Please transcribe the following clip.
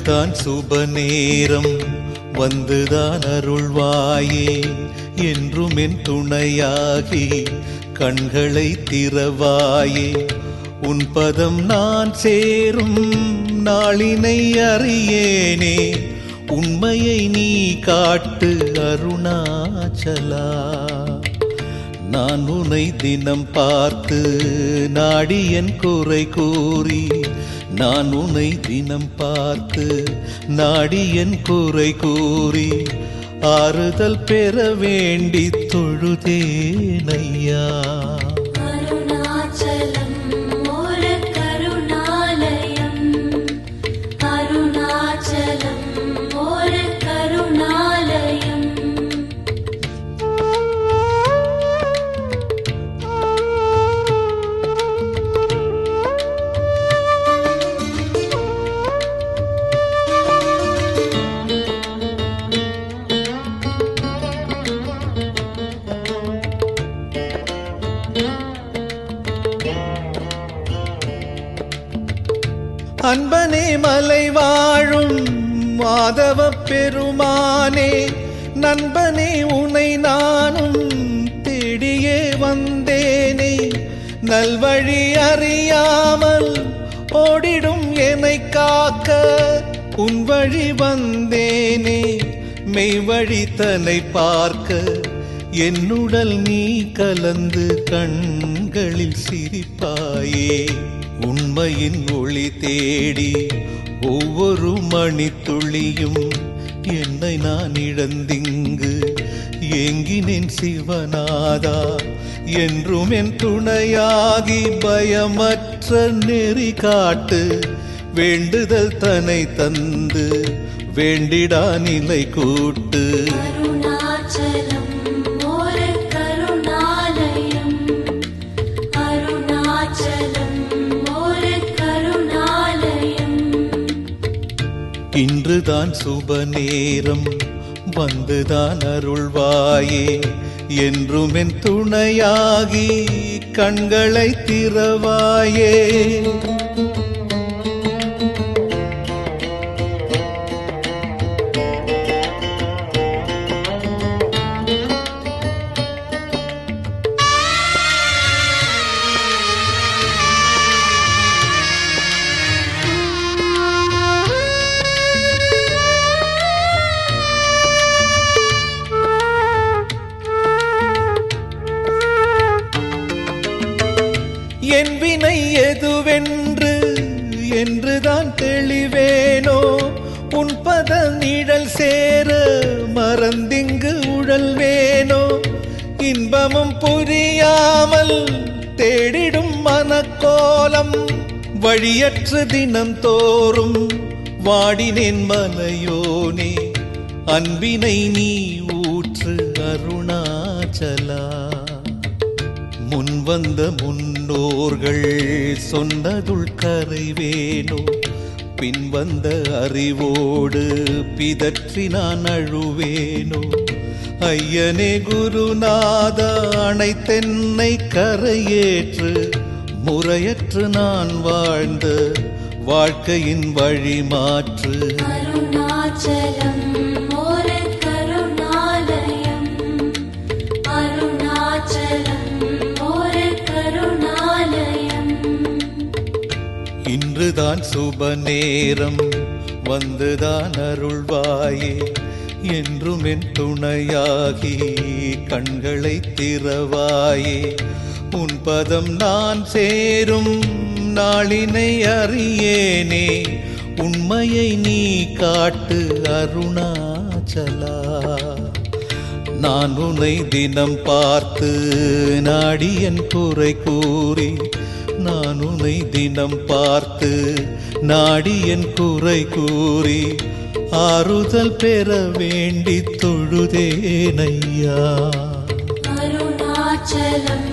இன்றுதான் சுப நேரம் வந்துதான் அருள்வாயே. என்றும் என் துணையாகி கண்களை திறவாயே. உன் பதம் நான் சேரும் நாளினை அறியேனே. உண்மையை நீ காட்டு அருணாச்சலா. நான் உனை தினம் பார்த்து நாடி என் குறை கூறி நான் உன்னை தினம் பார்த்து நாடி என் குறை கூறி ஆறுதல் பெற வேண்டி தொழுதேனையா அன்பனே மலை வாழும் மாதவ பெருமானே நண்பனே உனை நானும் தேடியே வந்தேனே. நல்வழி அறியாமல் ஓடிடும் என்னை காக்க உன் வழி வந்தேனே. மெய்வழி தன்னை பார்க்க என்னுடல் நீ கலந்து கண்களில் சிரிப்பாயே. உண்மையின் ஒளி தேடி ஒவ்வொரு மணித்துளியும் என்னை நான் இழந்திங்கு. எங்கினேன் சிவநாதா என்றும் என் துணையாகி பயமற்ற நெறி காட்டு. வேண்டுதல் தன்னை தந்து வேண்டிடா நிலை கூட்டு. இன்றுதான் சுப நேரம். வந்துதான் அருள்வாயே. என்றும் என் துணையாகி கண்களை திறவாயே. என்று என்றுதான் தெளிவேனோ? உன் பத நிழல் சேர மறந்திங்கு உழல்வேனோ? இன்பமும் புரியாமல் தேடிடும் மனக்கோலம் வழியற்று தினம் தோறும் வாடினேன் மலையோனே அன்பினை நீ ஊற்று அருணாச்சலா. முன் வந்த முன்னோர்கள் சொன்னதுள் கரைவேனோ? பின் வந்த அறிவோடு பிதற்றி நான் அழுவேனோ? ஐயனே குருநாத அனைத்தென்னை கரையேற்று முறையற்று நான் வாழ்ந்த வாழ்க்கையின் வழி மாற்று அருணாச்சலம் இன்றுதான் சுப நேரம் வந்துதான் அருள்வாயே. என்றும் என் துணையாகி கண்களை திறவாயே. உன் பதம் நான் சேரும் நாளினை அறியேனே. உண்மையை நீ காட்டு அருணாச்சலா. நான் உன்னை தினம் பார்த்து நாடி என் குறை கூறி நான் உன்னை தினம் பார்த்து நாடி என் குறை கூறி ஆறுதல் பெற வேண்டி தொழுதேனையா அருணாச்சலம்